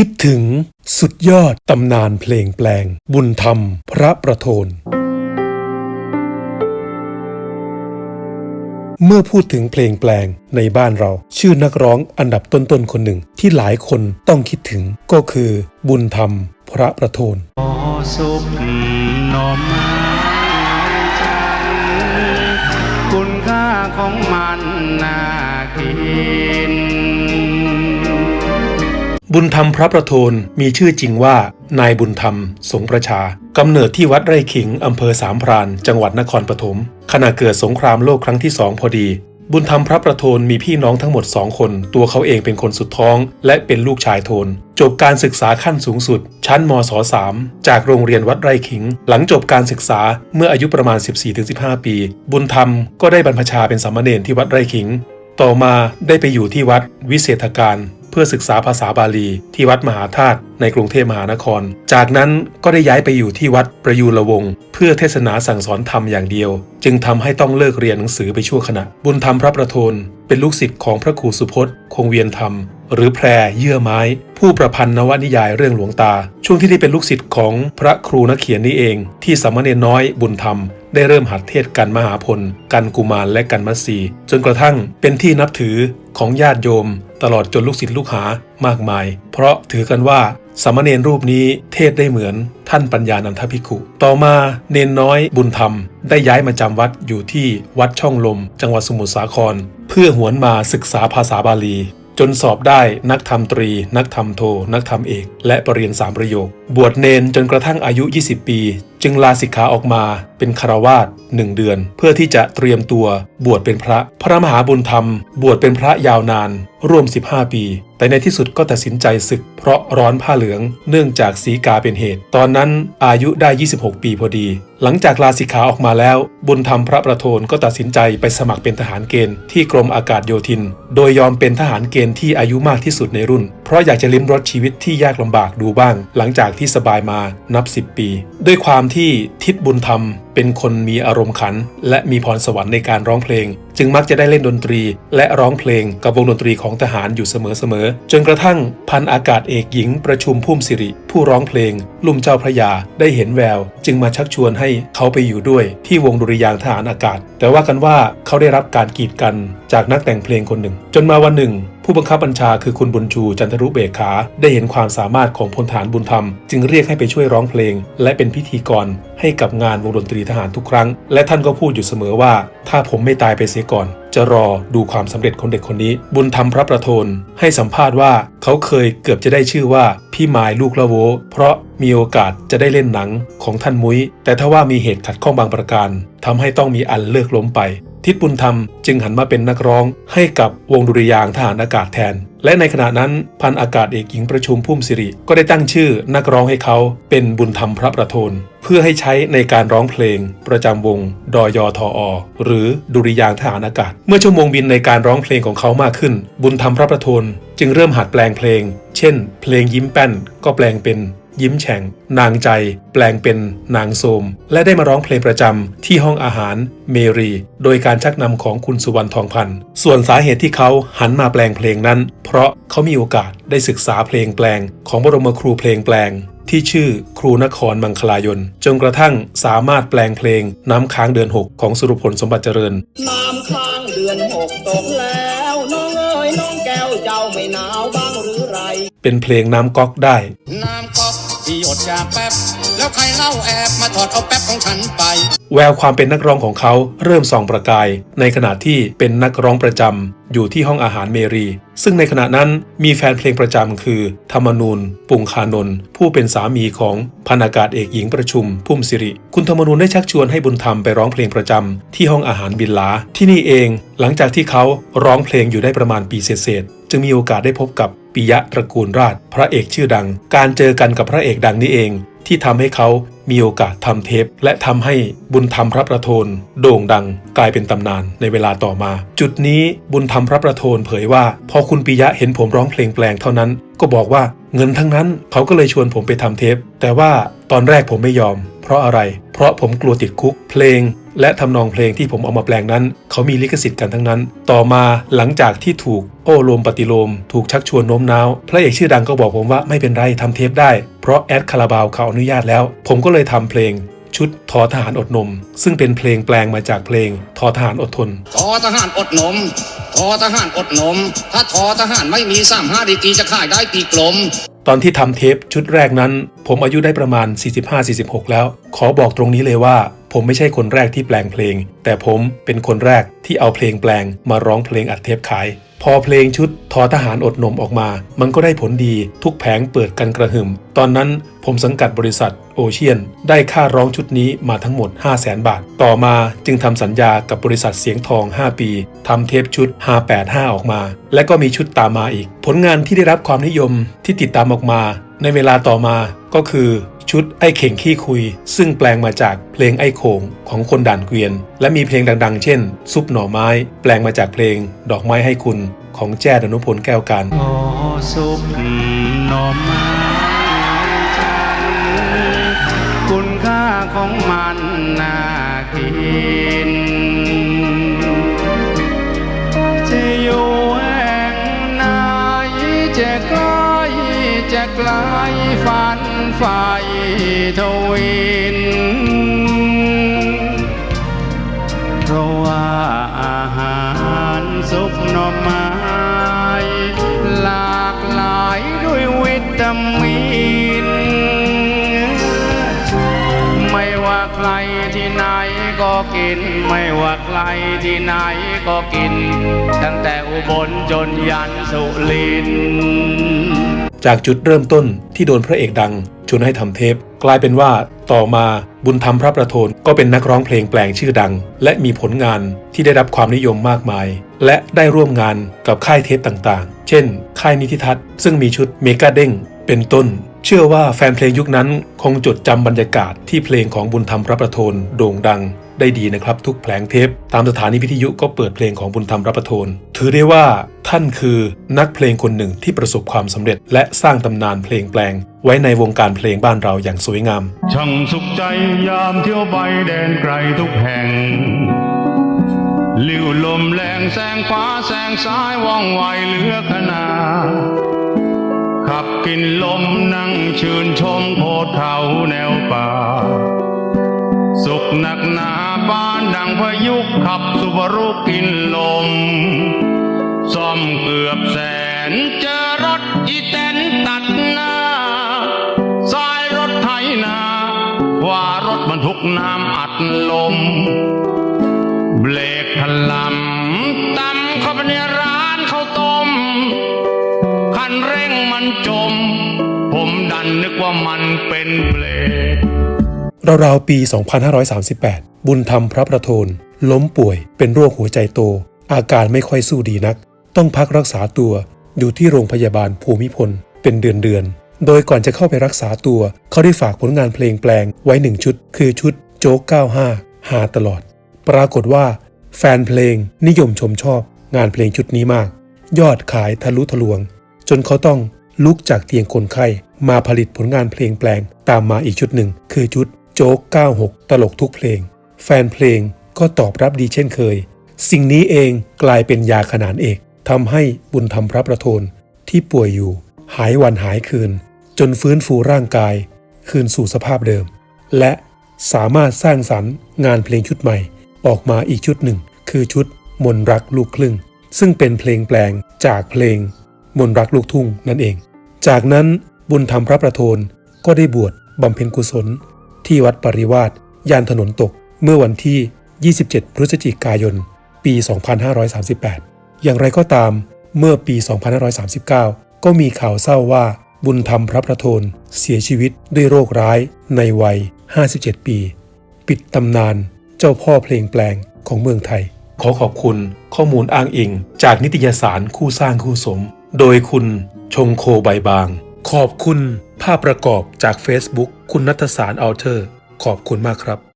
คิดถึงสุดยอดตำนานเพลงแปลง บุญธรรม พระประโทน เมื่อพูดถึงเพลงแปลงในบ้านเรา ชื่อนักร้องอันดับต้นๆคนหนึ่งที่หลายคนต้องคิดถึงก็คือบุญธรรม พระประโทนอสุขหน่อไม้จันทร์คุณค่าของมัน บุญธรรมพระประโทนมีชื่อจริงว่า นายบุญธรรม สงประชากำเนิดที่วัดไร่ขิงอำเภอสามพรานจังหวัดนครปฐมขณะเกิดสงครามโลกครั้งที่สองพอดี บุญธรรมพระประโทนมีพี่น้องทั้งหมดสองคน ตัวเขาเองเป็นคนสุดท้อง และเป็นลูกชายโทน จบการศึกษาขั้นสูงสุด ชั้นมศ3จากโรงเรียนวัดไร่ขิง หลังจบการศึกษาเมื่ออายุประมาณ 14-15 ปี บุญธรรมก็ได้บรรพชาเป็นสามเณรที่วัดไร่ขิง ต่อมาได้ไปอยู่ที่วัดวิเศษการ พื่อศึกษาภาษาบาลีที่วัดมหาธาตุในกรุงเทพมหานคร จากนั้นก็ได้ย้ายไปอยู่ที่วัดประยูรวงศ์เพื่อเทศนาสั่งสอนธรรมอย่างเดียว จึงทำให้ต้องเลิกเรียนหนังสือไปชั่วขณะ บุญธรรมพระประโทนเป็นลูกศิษย์ของพระครูสุพจน์ คงเวียนธรรม หรือแพรเยื่อไม้ ผู้ประพันธ์นวนิยายเรื่องหลวงตา ช่วงที่ได้เป็นลูกศิษย์ของพระครูนักเขียนนี้เอง ที่สามเณรน้อยบุญธรรม ได้เริ่มหัดเทศกันมหาพล กันกุมารและกันมัสีจนกระทั่งเป็นที่นับถือของญาติโยม ตลอดจนลูกศิษย์ลูกหามากมาย เพราะถือกันว่าสามเณรรูปนี้เทศได้เหมือนท่านปัญญานันทภิกขุ ต่อมาเนนน้อยบุญธรรม ได้ย้ายมาจำวัดอยู่ที่วัดช่องลม จังหวัดสมุทรสาคร เพื่อหวนมาศึกษาภาษาบาลี จนสอบได้นักธรรมตรี นักธรรมโท นักธรรมเอก และปรริญญาสามประโยค บวชเนนจนกระทั่งอายุ 20 ปีจึงลาสิกขาออกมาเป็นคารวาสหนึ่งเดือน เพื่อที่จะเตรียมตัวบวชเป็นพระ พระมหาบุญธรรม บวชเป็นพระยาวนานร่วม 15 ปี แต่ในที่สุดก็ตัดสินใจศึก เพราะร้อนผ้าเหลืองเนื่องจากสีกาเป็นเหตุ ตอนนั้นอายุได้ 26 ปีพอดี หลังจากลาสิกขาออกมาแล้ว บุญธรรมพระประโทนก็ตัดสินใจไปสมัครเป็นทหารเกณฑ์ที่กรมอากาศโยธิน โดยยอมเป็นทหารเกณฑ์ที่อายุมากที่สุดในรุ่น เพราะอยากจะลิ้มรสชีวิตที่ยากลำบากดูบ้าง หลังจากที่สบายมานับ 10 ปี ด้วยความที่ทิศบุญธรรม เป็นคนมีอารมณ์ขัน และมีพรสวรรค์ในการร้องเพลง จึงมักจะได้เล่นดนตรี และร้องเพลงกับวงดนตรีของทหารอยู่เสมอๆจนกระทั่งพันอากาศเอกหญิงประชุมพุ่มสิริ ผู้ร้องเพลง ลุ่มเจ้าพระยาได้เห็นแวว จึงมาชักชวนให้เขาไปอยู่ด้วย ที่วงดุริยางทหารอากาศ แต่ว่ากันว่าเขาได้รับการกีดกันจากนักแต่งเพลงคนหนึ่ง จนมาวันหนึ่ง ผู้บังคับบัญชาคือคุณบุญชูจันทรุเบกขา ได้เห็นความสามารถของพลฐานบุญธรรม จึงเรียกให้ไปช่วยร้องเพลง และเป็นพิธีกรให้กับงานวงดนตรีทหารทุกครั้ง และท่านก็พูดอยู่เสมอว่า ถ้าผมไม่ตายไปเสียก่อน จะรอดูความสำเร็จของเด็กคนนี้ บุญธรรมพระประโทนให้สัมภาษณ์ว่าเขาเคยเกือบจะได้ชื่อว่าพี่หมายลูกละโว เพราะมีโอกาสจะได้เล่นหนังของท่านมุ้ย แต่ถ้าว่ามีเหตุขัดข้องบางประการทำให้ต้องมีอันเลิกล้มไป ทิศบุญธรรมจึงหันมาเป็นนักร้องให้กับวงดุริยางทหารอากาศแทน และในขณะนั้นพันอากาศเอกหญิงประชุมพุ่มสิริ ก็ได้ตั้งชื่อนักร้องให้เขาเป็นบุญธรรมพระประโทนเพื่อให้ใช้ในการร้องเพลง ประจำวงดยอทออหรือดุริยางทหารอากาศ เมื่อชั่วโมงบินในการร้องเพลงของเขามากขึ้น บุญธรรมพระประโทนจึงเริ่มหัดแปลงเพลง เช่น เพลงยิ้มแป้นก็แปลงเป็น ยิ้มแฉ่ง นางใจ แปลงเป็นนางโสม และได้มาร้องเพลงประจำที่ห้องอาหารเมรี โดยการชักนำของคุณสุวรรณทองพันธ์ส่วนสาเหตุที่เขาหันมาแปลงเพลงนั้น เพราะเขามีโอกาสได้ศึกษาเพลงแปลง ของบรมครูเพลงแปลงที่ชื่อครูนครมังคลายน จนกระทั่งสามารถแปลงเพลงน้ำค้างเดือนหกของสุรพลสมบัติเจริญ น้ำค้างเดือนหกตกแล้วน้องเอ๋ยน้องแก้วเจ้าไม่หนาวบ้างหรือไร เป็นเพลงน้ำก๊อกได้ น้ำก๊อก ที่หยดยาแป๊บ แล้วใครเล่าแอบมาถอดเอาแป๊บของฉันไป แววความเป็นนักร้องของเขาเริ่มส่องประกาย ในขณะที่เป็นนักร้องประจำอยู่ที่ห้องอาหารเมรี ซึ่งในขณะนั้นมีแฟนเพลงประจำคือ ธรรมนูญปุงคานนท์ผู้เป็นสามีของพันอากาศเอกหญิงประชุม พุ่มสิริ คุณธรรมนูญได้ชักชวนให้บุญธรรมไปร้องเพลงประจำที่ห้องอาหารบินลาที่นี่เอง หลังจากที่เขาร้องเพลงอยู่ได้ประมาณปีเศษๆจึงมีโอกาสได้พบกับ ปิยะตระกูลราช พระเอกชื่อดัง การเจอกันกับพระเอกดังนี้เอง ที่ทำให้เขามีโอกาสทำเทป และทำให้บุญธรรมพระประโทนโด่งดังกลายเป็นตำนานในเวลาต่อมา จุดนี้บุญธรรมพระประโทนเผยว่า พอคุณปิยะเห็นผมร้องเพลงแปลงเท่านั้น ก็บอกว่าเงินทั้งนั้นเขาก็เลยชวนผมไปทำเทป แต่ว่าตอนแรกผมไม่ยอม เพราะอะไร เพราะผมกลัวติดคุกเพลง และทำนองเพลงที่ผมเอามาแปลงนั้น เขามีลิขสิทธิ์กันทั้งนั้น ต่อมาหลังจากที่ถูกโอ้โลมปฏิโลม ถูกชักชวนโน้มน้าว พระเอกชื่อดังก็บอกผมว่าไม่เป็นไรทำเทปได้ เพราะแอดคาราบาวเขาอนุญาตแล้ว ผมก็เลยทำเพลงชุดทอทหารอดนม ซึ่งเป็นเพลงแปลงมาจากเพลงทอทหารอดทนทอทหารอดนมทอทหารอดนม ถ้าทอทหารไม่มีสามห้าดีกรีจะขายได้ปีกลม ตอนที่ทำเทปชุดแรกนั้น ผมอายุได้ประมาณ 45-46 แล้ว ขอบอกตรงนี้เลยว่า ผมไม่ใช่คนแรกที่แปลงเพลง แต่ผมเป็นคนแรกที่เอาเพลงแปลงมาร้องเพลงอัดเทปขาย พอเพลงชุดทอทหารอดนมออกมา มันก็ได้ผลดีทุกแผงเปิดกันกระหึ่ม ตอนนั้นผมสังกัดบริษัทโอเชียน ได้ค่าร้องชุดนี้มาทั้งหมด 5 0 0แสนบาท ต่อมาจึงทำสัญญากับบริษัทเสียงทอง 5 ปีทำเทปชุด 585 ออกมา และก็มีชุดตามมาอีก ผลงานที่ได้รับความนิยมที่ติดตามออกมา ในเวลาต่อมาก็คือ ชุดไอ้เข่งขี้คุย ซึ่งแปลงมาจากเพลงไอ้โขงของคนด่านเกวียน และมีเพลงดังๆ เช่น ซุปหน่อไม้ แปลงมาจากเพลง ดอกไม้ให้คุณของแจ้ดนุพลแก้วการขอสุขหน่อไม้จันทร์คุณค่าของ ไฟทวิน เพราะว่าอาหารสุกหน่อไม้ หลากหลายด้วยวิตามิน ไม่ว่าใครที่ไหนก็กิน ไม่ว่าใครที่ไหนก็กิน ตั้งแต่อุบลจนยันสุรินทร์จากจุดเริ่มต้นที่โดนพระเอกดัง ชวนให้ทำเทป กลายเป็นว่าต่อมาบุญธรรมพระประโทนก็เป็นนักร้องเพลงแปลงชื่อดัง และมีผลงานที่ได้รับความนิยมมากมาย และได้ร่วมงานกับค่ายเทปต่างๆ เช่น ค่ายนิติทัศน์ซึ่งมีชุดเมกาเด้งเป็นต้น เชื่อว่าแฟนเพลงยุคนั้นคงจดจำบรรยากาศที่เพลงของบุญธรรมพระประโทนโด่งดัง ได้ดีนะครับ ทุกแผลงเทป ตามสถานีวิทยุก็เปิดเพลงของบุญธรรมรับประทน ถือได้ว่าท่านคือนักเพลงคนหนึ่งที่ประสบความสำเร็จ และสร้างตำนานเพลงแปลง ไว้ในวงการเพลงบ้านเราอย่างสวยงาม ช่างสุขใจยามเที่ยวไปแดนไกลทุกแห่งลิ้วลมแรงแสงขวาแสงซ้ายว่องไวเหลือขนาขับกินลมนั่งชื่นชมโพดเขาแนวป่า สุขหนักหนา บ้านดังพายุขับสุบรุกินลมซ่อมเกือบแสนเจอรถอีแตนตัดหน้าสายรถไถนาว่ารถบรรทุกน้ำอัดลม เบรกพลัมตำเข้าไปในร้านข้าวต้ม คันเร่งมันจม ผมดันนึกว่ามันเป็นเบรก ราวๆปี 2538 บุญธรรมพระประโทนล้มป่วยเป็นโรคหัวใจโต อาการไม่ค่อยสู้ดีนัก ต้องพักรักษาตัวอยู่ที่โรงพยาบาลภูมิพล เป็นเดือนๆโดยก่อนจะเข้าไปรักษาตัว เขาได้ฝากผลงานเพลงแปลงไว้หนึ่งชุด คือชุดโจ๊ก 95 หาตลอด ปรากฏว่า แฟนเพลงนิยมชมชอบงานเพลงชุดนี้มาก ยอดขายทะลุทะลวง จนเขาต้องลุกจากเตียงคนไข้มาผลิตผลงานเพลงแปลงตามมาอีกชุดหนึ่ง คือชุด โจ๊ก 96 ตลกทุกเพลง แฟนเพลงก็ตอบรับดีเช่นเคย สิ่งนี้เองกลายเป็นยาขนานเอกทำให้บุญธรรมพระประโทนที่ป่วยอยู่ หายวันหายคืน จนฟื้นฟูร่างกาย คืนสู่สภาพเดิม และสามารถสร้างสรรค์งานเพลงชุดใหม่ ออกมาอีกชุดหนึ่ง คือชุดมนรักลูกครึ่ง ซึ่งเป็นเพลงแปลงจากเพลง มนรักลูกทุ่งนั่นเอง จากนั้นบุญธรรมพระประโทนก็ได้บวชบำเพ็ญกุศล ที่วัดปริวาสย่านถนนตกเมื่อวันที่ 27 พฤศจิกายน ปี 2538 อย่างไรก็ตาม เมื่อปี 2539 ก็มีข่าวเศร้าว่าบุญธรรมพระประโทนเสียชีวิตด้วยโรคร้ายในวัย 57 ปี ปิดตำนานเจ้าพ่อเพลงแปลงของเมืองไทย ขอขอบคุณข้อมูลอ้างอิง จากนิตยสารคู่สร้างคู่สม โดยคุณชงโคใบบาง ขอบคุณภาพประกอบจาก Facebook คุณนัทสารอัลเทอร์ ขอบคุณมากครับ